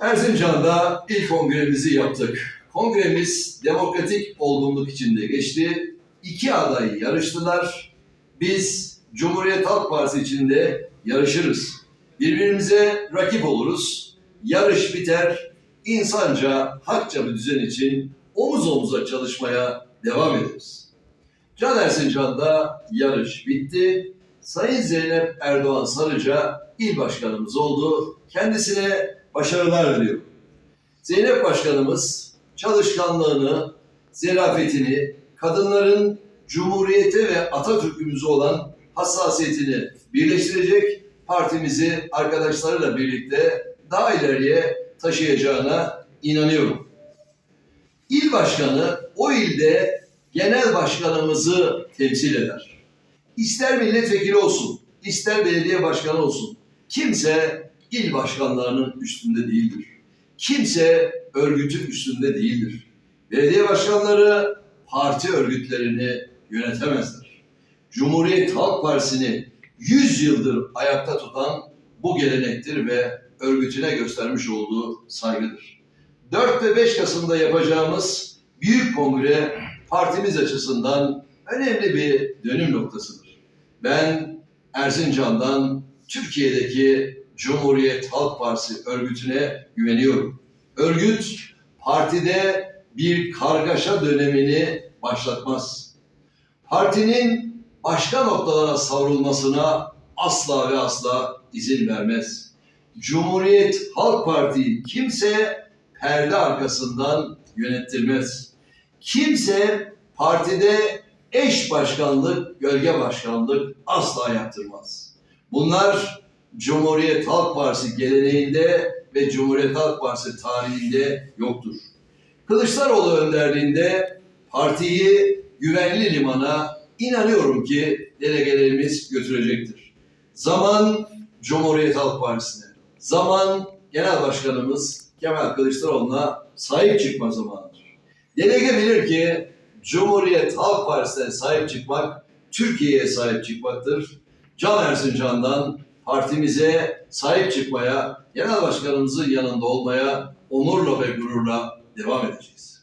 Erzincan'da ilk kongremizi yaptık. Kongremiz demokratik olgunluk içinde geçti. İki aday yarıştılar. Biz Cumhuriyet Halk Partisi içinde yarışırız. Birbirimize rakip oluruz. Yarış biter. İnsanca, hakça bir düzen için omuz omuza çalışmaya devam ederiz. Can Erzincan'da yarış bitti. Sayın Zeynep Erdoğan Sarıca il başkanımız oldu. Kendisine başarılar diliyorum. Zeynep Başkanımız çalışkanlığını, zerafetini, kadınların Cumhuriyete ve Atatürk'ümüze olan hassasiyetini birleştirecek partimizi arkadaşlarıyla birlikte daha ileriye taşıyacağına inanıyorum. İl başkanı o ilde genel başkanımızı temsil eder. İster milletvekili olsun, ister belediye başkanı olsun. Kimse il başkanlarının üstünde değildir. Kimse örgütün üstünde değildir. Belediye başkanları parti örgütlerini yönetemezler. Cumhuriyet Halk Partisi'ni 100 yıldır ayakta tutan bu gelenektir ve örgütüne göstermiş olduğu saygıdır. 4 ve 5 Kasım'da yapacağımız büyük kongre partimiz açısından önemli bir dönüm noktasıdır. Ben Erzincan'dan Türkiye'deki Cumhuriyet Halk Partisi örgütüne güveniyorum. Örgüt partide bir kargaşa dönemini başlatmaz. Partinin başka noktalara savrulmasına asla ve asla izin vermez. Cumhuriyet Halk Parti'yi kimse perde arkasından yönettirmez. Kimse partide eş başkanlık, gölge başkanlık asla yaptırmaz. Bunlar Cumhuriyet Halk Partisi geleneğinde ve Cumhuriyet Halk Partisi tarihinde yoktur. Kılıçdaroğlu önderliğinde partiyi güvenli limana inanıyorum ki delegelerimiz götürecektir. Zaman Cumhuriyet Halk Partisi'ne, zaman Genel Başkanımız Kemal Kılıçdaroğlu'na sahip çıkma zamanıdır. Delege bilir ki Cumhuriyet Halk Partisi'ne sahip çıkmak Türkiye'ye sahip çıkmaktır. Can Erzincan'dan partimize sahip çıkmaya, genel başkanımızın yanında olmaya onurla ve gururla devam edeceğiz.